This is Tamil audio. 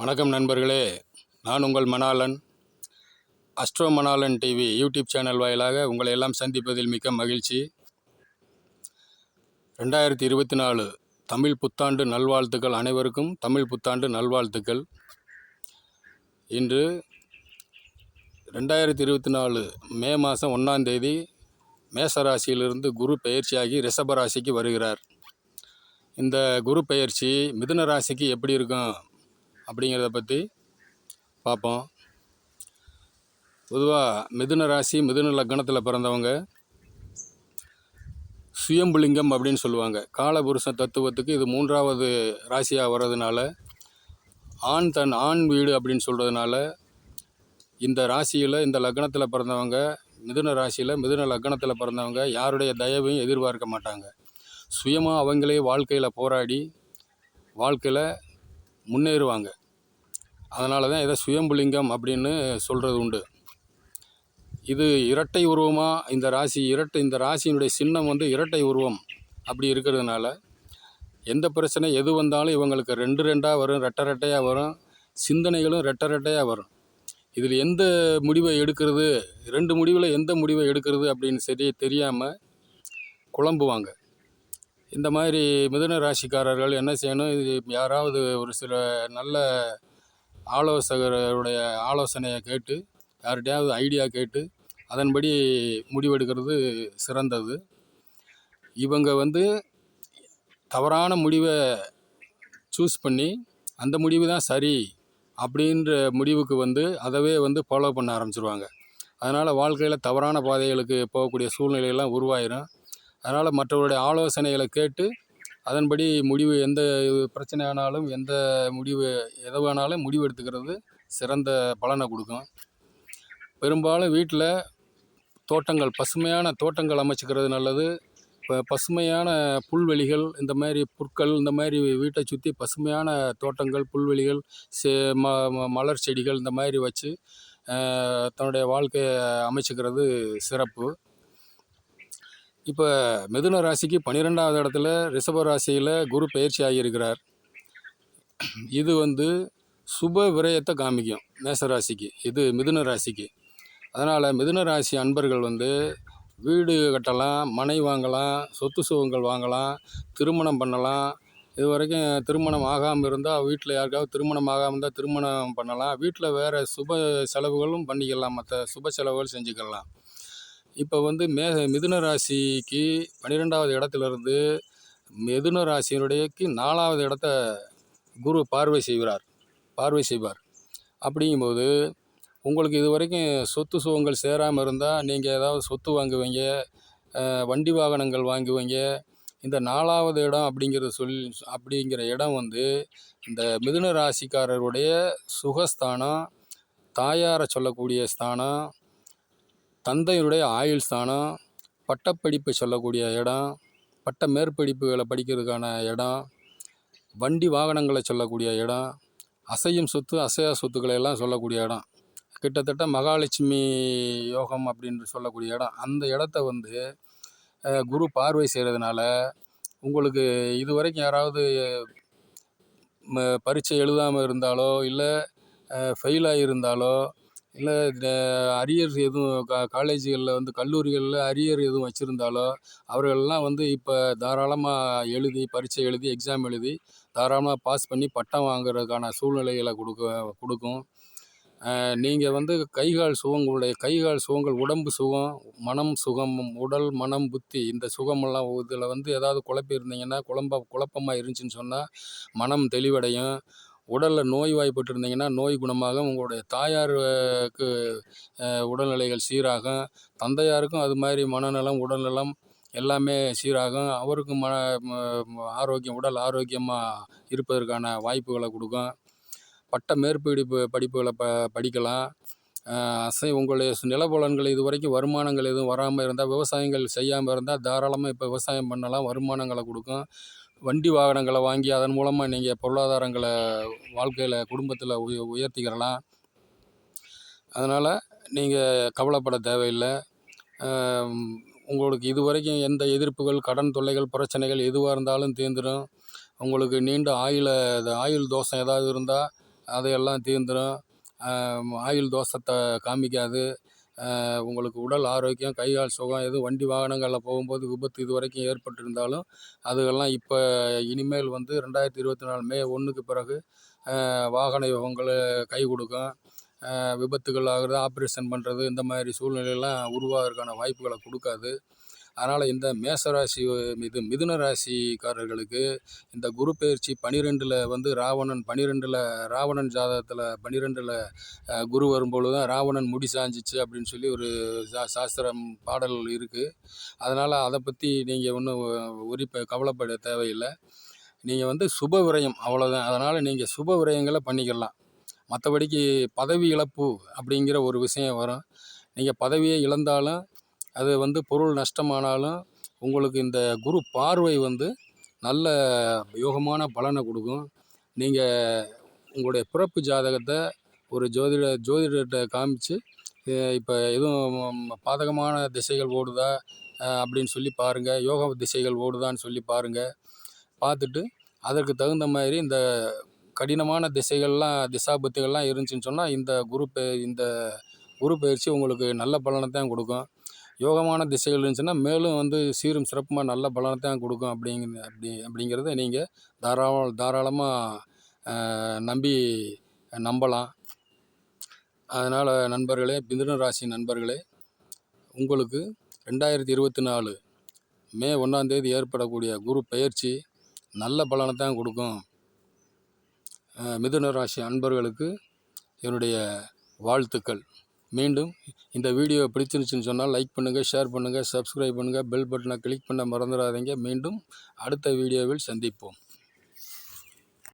வணக்கம் நண்பர்களே. நான் உங்கள் Manalan astro Manalan TV YouTube channel வாயிலாக உங்களை எல்லாம் சந்திப்பதில் மிக்க மகிழ்ச்சி. ரெண்டாயிரத்தி இருபத்தி நாலு தமிழ் புத்தாண்டு நல்வாழ்த்துக்கள் அனைவருக்கும் தமிழ் புத்தாண்டு நல்வாழ்த்துக்கள். இன்று ரெண்டாயிரத்தி இருபத்தி நாலு மே மாதம் ஒன்றாம் தேதி மேசராசியிலிருந்து குரு பெயர்ச்சியாகி ரிஷப ராசிக்கு வருகிறார். இந்த குரு பயிற்சி மிதுன ராசிக்கு எப்படி இருக்கும்? அப்படிங்கிறத பற்றி பார்ப்போம் பொதுவாக மிதுன ராசி மிதுன லக்னத்தில் பிறந்தவங்க சுயம்புலிங்கம் அப்படின்னு சொல்லுவாங்க. காலபுருஷ தத்துவத்துக்கு இது மூன்றாவது ராசியாக வர்றதுனால ஆண் தன் ஆண் வீடு அப்படின்னு சொல்கிறதுனால இந்த ராசியில் இந்த லக்னத்தில் பிறந்தவங்க மிதுன ராசியில் மிதுன லக்னத்தில் பிறந்தவங்க யாருடைய தயவையும் எதிர்பார்க்க மாட்டாங்க. சுயமாக அவங்களே வாழ்க்கையில் போராடி வாழ்க்கையில் முன்னேறுவாங்க. அதனால தான் இதை சுயம்புலிங்கம் அப்படின்னு சொல்கிறது உண்டு. இது இரட்டை உருவமாக இந்த ராசி இரட்டை இந்த ராசியினுடைய சின்னம் வந்து இரட்டை உருவம் அப்படி இருக்கிறதுனால எந்த பிரச்சனை எது வந்தாலும் இவங்களுக்கு ரெண்டு ரெண்டாக வரும் ரெட்டை ரெட்டையாக வரும் சிந்தனைகளும் ரெட்டை ரெட்டையாக வரும். இதில் எந்த முடிவை எடுக்கிறது ரெண்டு முடிவில் எந்த முடிவை எடுக்கிறது அப்படின்னு சரி தெரியாமல் குழம்புவாங்க. இந்த மாதிரி மிதுன ராசிக்காரர்கள் என்ன செய்யணும்? இது யாராவது ஒரு சில நல்ல ஆலோசகருடைய ஆலோசனையை கேட்டு யார்கிட்டையாவது ஐடியா கேட்டு அதன்படி முடிவெடுக்கிறது சிறந்தது. இவங்க வந்து தவறான முடிவை சூஸ் பண்ணி அந்த முடிவு தான் சரி அப்படின்ற முடிவுக்கு வந்து அதவே வந்து ஃபாலோ பண்ண ஆரம்பிச்சிருவாங்க. அதனால் வாழ்க்கையில் தவறான பாதைகளுக்கு போகக்கூடிய சூழ்நிலையெல்லாம் உருவாயிரும். அதனால் மற்றவருடைய ஆலோசனைகளை கேட்டு அதன்படி முடிவு எந்த பிரச்சனை ஆனாலும் எந்த முடிவு எது வேணாலும் முடிவு எடுத்துக்கிறது சிறந்த பலனை கொடுக்கும். பெரும்பாலும் வீட்டில் தோட்டங்கள் பசுமையான தோட்டங்கள் அமைச்சிக்கிறது நல்லது. இப்போ பசுமையான புல்வெளிகள் இந்த மாதிரி புற்கள் இந்த மாதிரி வீட்டை சுற்றி பசுமையான தோட்டங்கள் புல்வெளிகள் சே ம ம- மலர் செடிகள் இந்த மாதிரி வச்சு தன்னுடைய வாழ்க்கையை அமைச்சிக்கிறது சிறப்பு. இப்போ மிதுன ராசிக்கு பன்னிரெண்டாவது இடத்துல ரிஷப ராசியில் குரு பயிற்சி ஆகியிருக்கிறார். இது வந்து சுப விரயத்தை காமிக்கும் மேச ராசிக்கு. இது மிதுன ராசிக்கு. அதனால் மிதுன ராசி அன்பர்கள் வந்து வீடு கட்டலாம் மனை வாங்கலாம் சொத்து சுகங்கள் வாங்கலாம் திருமணம் பண்ணலாம். இது வரைக்கும் திருமணம் ஆகாமல் இருந்தால் வீட்டில் யாருக்காவது திருமணம் ஆகாமல் இருந்தால் திருமணம் பண்ணலாம். வீட்டில் வேறு சுப செலவுகளும் பண்ணிக்கலாம். மற்ற சுப செலவுகள் செஞ்சுக்கலாம். இப்போ வந்து மே மிதுன ராசிக்கு பன்னிரெண்டாவது இடத்துலேருந்து மிதுன ராசியினுடையக்கு நாலாவது இடத்த குரு பார்வை செய்கிறார். பார்வை செய்வார். அப்படிங்கும்போது உங்களுக்கு இது வரைக்கும் சொத்து சுகங்கள் சேராமல் இருந்தால் நீங்கள் ஏதாவது சொத்து வாங்குவீங்க வண்டி வாகனங்கள் வாங்குவீங்க. இந்த நாலாவது இடம் அப்படிங்கிற சொல் அப்படிங்கிற இடம் வந்து இந்த மிதுன ராசிக்காரருடைய சுகஸ்தானம் தாயாரை சொல்லக்கூடிய ஸ்தானம் தந்தையினுடைய ஆயுள் ஸ்தானம் பட்டப்படிப்பு சொல்லக்கூடிய இடம் பட்ட மேற்படிப்புகளை படிக்கிறதுக்கான இடம் வண்டி வாகனங்களை சொல்லக்கூடிய இடம் அசையும் சொத்து அசையா சொத்துக்களை எல்லாம் சொல்லக்கூடிய இடம். கிட்டத்தட்ட மகாலட்சுமி யோகம் அப்படின்னு சொல்லக்கூடிய இடம். அந்த இடத்த வந்து குரு பார்வை செய்கிறதுனால உங்களுக்கு இது வரைக்கும் யாராவது ம- பரீட்சை எழுதாமல் இருந்தாலோ இல்லை ஃபெயிலாக இருந்தாலோ இல்லை அரியர் எதுவும் கா காலேஜுகளில் வந்து கல்லூரிகளில் அரியர் எதுவும் வச்சுருந்தாலோ அவர்கள்லாம் வந்து இப்போ தாராளமாக எழுதி பரீட்சை எழுதி எக்ஸாம் எழுதி தாராளமாக பாஸ் பண்ணி பட்டம் வாங்குறதுக்கான சூழ்நிலைகளை கொடுக்க கொடுக்கும். நீங்கள் வந்து கைகால் சுகங்களுடைய கைகால் சுகங்கள் உடம்பு சுகம் மனம் சுகம் உடல் மனம் புத்தி இந்த சுகமெல்லாம் இதில் வந்து ஏதாவது குழப்பி இருந்தீங்கன்னா குழம்ப குழப்பமாக இருந்துச்சுன்னு சொன்னால் மனம் தெளிவடையும். உடலில் நோய் வாய்ப்பட்டு இருந்தீங்கன்னா நோய் குணமாகும் உங்களுடைய தாயாருக்கு உடல்நிலைகள் சீராகும். தந்தையாருக்கும் அது மாதிரி மனநலம் உடல்நலம் எல்லாமே சீராகும். அவருக்கும் மன ஆரோக்கியம் உடல் ஆரோக்கியமாக இருப்பதற்கான வாய்ப்புகளை கொடுக்கும். பட்ட மேற்படிப்பு படிப்புகளை ப படிக்கலாம். அசை உங்களுடைய சு- நிலபுலன்கள் இது வரைக்கும் வருமானங்கள் எதுவும் வராமல் இருந்தால் விவசாயங்கள் செய்யாமல் இருந்தால் தாராளமாக இப்போ விவசாயம் பண்ணலாம் வருமானங்களை கொடுக்கும். வண்டி வாகனங்களை வாங்கி அதன் மூலமாக நீங்கள் பொருளாதாரங்களை வாழ்க்கையில் குடும்பத்தில் உய உயர்த்திக்கிறலாம். அதனால் நீங்கள் கவலைப்பட தேவையில்லை. உங்களுக்கு இது வரைக்கும் எந்த எதிர்ப்புகள் கடன் தொல்லைகள் பிரச்சனைகள் எதுவாக இருந்தாலும் தீர்ந்துடும் உங்களுக்கு நீண்ட ஆயுள ஆயுள் தோஷம் ஏதாவது இருந்தால் அதையெல்லாம் தீர்ந்துடும் ஆயுள் தோஷத்தை காமிக்காது. உங்களுக்கு உடல் ஆரோக்கியம் கை கால் சுகம் எதுவும் வண்டி வாகனங்களில் போகும்போது விபத்து இது வரைக்கும் ஏற்பட்டிருந்தாலும் அதுகெல்லாம் இப்போ இனிமேல் வந்து ரெண்டாயிரத்தி இருபத்தி நாலு மே ஒன்றுக்கு பிறகு வாகன யோகங்கள் கை கொடுக்கும். விபத்துகள் ஆகுறது ஆப்ரேஷன் பண்ணுறது இந்த மாதிரி சூழ்நிலையெல்லாம் உருவாகிறதுக்கான வாய்ப்புகளை கொடுக்காது. அதனால் இந்த மேசராசி மிது மிதுன ராசிக்காரர்களுக்கு இந்த குரு பெயர்ச்சி பனிரெண்டில் வந்து ராவணன் பனிரெண்டில் ராவணன் ஜாதகத்தில் பனிரெண்டில் குரு வரும்பொழுது தான் ராவணன் முடி சாஞ்சிச்சு அப்படின்னு சொல்லி ஒரு சா சாஸ்திரம் பாடல் இருக்குது அதனால் அதை பற்றி நீங்கள் ஒன்றும் உரி கவலைப்பட தேவையில்லை. நீங்கள் வந்து சுப விரயம் அவ்வளோதான் அதனால் நீங்கள் சுப விரயங்களை பண்ணிக்கலாம். மற்றபடிக்கு பதவி இழப்பு அப்படிங்கிற ஒரு விஷயம் வரும். நீங்கள் பதவியை இழந்தாலும் அது வந்து பொருள் நஷ்டமானாலும் உங்களுக்கு இந்த குரு பார்வை வந்து நல்ல யோகமான பலனை கொடுக்கும். நீங்கள் உங்களுடைய பிறப்பு ஜாதகத்தை ஒரு ஜோதிட ஜோதிடர்கிட்ட காமிச்சு இப்போ எதுவும் பாதகமான திசைகள் ஓடுதா அப்படின்னு சொல்லி பாருங்கள் யோக திசைகள் ஓடுதான்னு சொல்லி பாருங்கள் பார்த்துட்டு அதற்கு தகுந்த மாதிரி இந்த கடினமான திசைகள்லாம் திசாபத்துகள்லாம் இருந்துச்சுன்னு சொன்னால் இந்த குரு பெ இந்த குரு பயிற்சி உங்களுக்கு நல்ல பலனை தான் கொடுக்கும். யோகமான திசைகள் இருந்துச்சுன்னா மேலும் வந்து சீரும் சிறப்புமாக நல்ல பலனை தான் கொடுக்கும் அப்படிங்கிற அப்படி அப்படிங்கிறத நீங்கள் தாராள தாராளமாக நம்பி நம்பலாம். அதனால் நண்பர்களே மிதுன ராசி நண்பர்களே உங்களுக்கு ரெண்டாயிரத்தி இருபத்தி நாலு மே ஒன்றாந்தேதி ஏற்படக்கூடிய குரு பயிற்சி நல்ல பலனை தான் கொடுக்கும் மிதுன ராசி அன்பர்களுக்கு என்னுடைய வாழ்த்துக்கள். மீண்டும் இந்த வீடியோ பிடிச்சிருந்துச்சின்னு சொன்னால் லைக் பண்ணுங்கள் ஷேர் பண்ணுங்கள் சப்ஸ்கிரைப் பண்ணுங்கள் பெல் பட்டனை கிளிக் பண்ண மறந்துடாதீங்க. மீண்டும் அடுத்த வீடியோவில் சந்திப்போம்.